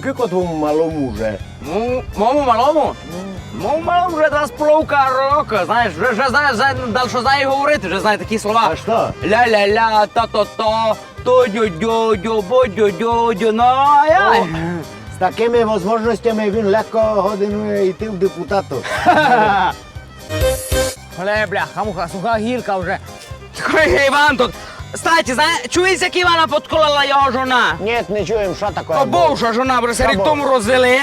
Твоєму малому вже? Ну, моєму малому? Моєму малому вже два з половка року, знаєш, вже, вже знає, знає, далі що знає говорити, вже знає такі слова. А що? Ля-ля-ля, та-то-то, то-дю-дю-дю, бо-дю-дю-дю, ну, я. З такими можливостями він легко годинує йти в депутату. Оле, бляха, муха, суха гілка вже. Ой, Іван тут. Кстати, знає, чуєш, як Івана подколила його жона? Ні, не чуємо, що таке. То бувша жона, бо рік тому розвели.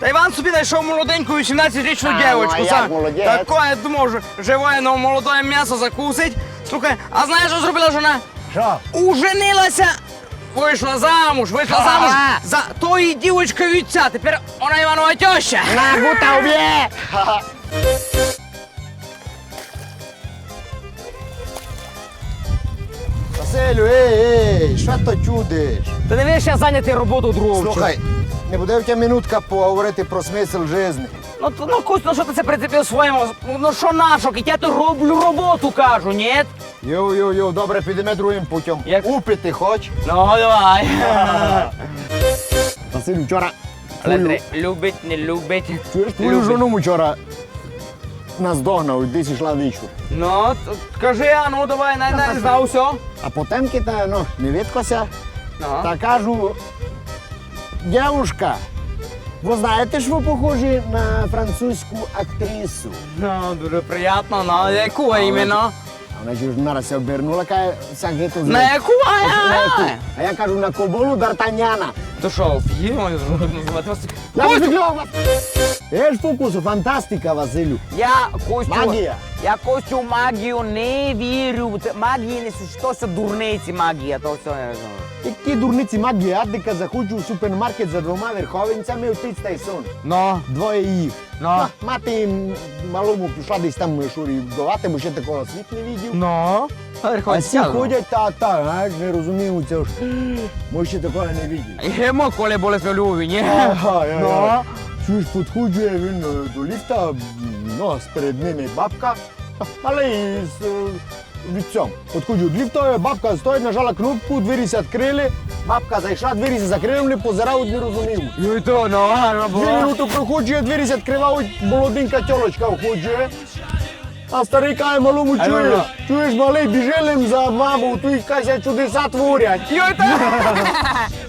Та Іван собі знайшов молоденьку 18-річну А, ну, дівчинку. як молодець? Тако, я думав, що живе на молодое м'ясо закусить. Слухай, а знаєш, що зробила жона? Що? Уженилася. Вийшла замуж, вийшла Ага. замуж за тої дівочки вітця. Тепер вона Іванова теща. На, бута уб'є! Василю, ей, ей, що то чудиш? Ти не вмієш я зайняти роботу другого. Слухай, не буде в тебе минутка поговорити про смисл життя. Ну, то, ну, Кусь, ну що ти це прицепив своєму? Ну що нашок? Я то роблю роботу, кажу, ні? Йо-йо-йо, добре, підемо другим путем. Як? Упити хоч? Ну, давай. Василю, вчора Але твою, любить, не любить. чуєш, твою любить. жону вчора наздогнав, десь йшла вічу. Ну, т- кажи, а ну давай, най, най, знав все. А потім кита, ну, не відкося, Ну. та кажу, дівушка, ви знаєте, що ви похожі на французьку актрису? Ну, дуже приємно, ну, яку іменно? А вона ж нараз обернула, каже, сагету На яку, а На яку? я? А я кажу, на коболу Д'Артаняна. То що, фільм називати вас? Я Костю! виглядав вас. Є ж фокусу, фантастика, Василю. Я Костю, Магія. я Костю магію не вірю. Це- Магії не существує, це дурниці магія, то все я знаю. Які дурниці магія, адика заходжу в супермаркет за двома верховенцями, отець та й сон. Ну, Двоє їх. Ну. Ма- Мати їм малому пішла десь там шурівдувати, бо ще такого світ не видів. ну. А всі ходять та та, а не розумію, це ж. Може ще такого не видів. Йому коли були любі, ні? Ага, я, Ну. Чуєш, підходжує він е, до ліфта, ну, перед ними бабка, але і з е, вітцем. Підходжу до ліфта, бабка стоїть, нажала кнопку, двері се відкрили, бабка зайшла, двері се закрили, позирають, не розумів. Ну, то, ну, гарно Дві було. минути проходжує, двері се відкривають, молоденька тьолочка входжує. А старий каже малому, чуєш, чуєш, малий, біжи лим за маму, тут якась чудеса творять. Йой!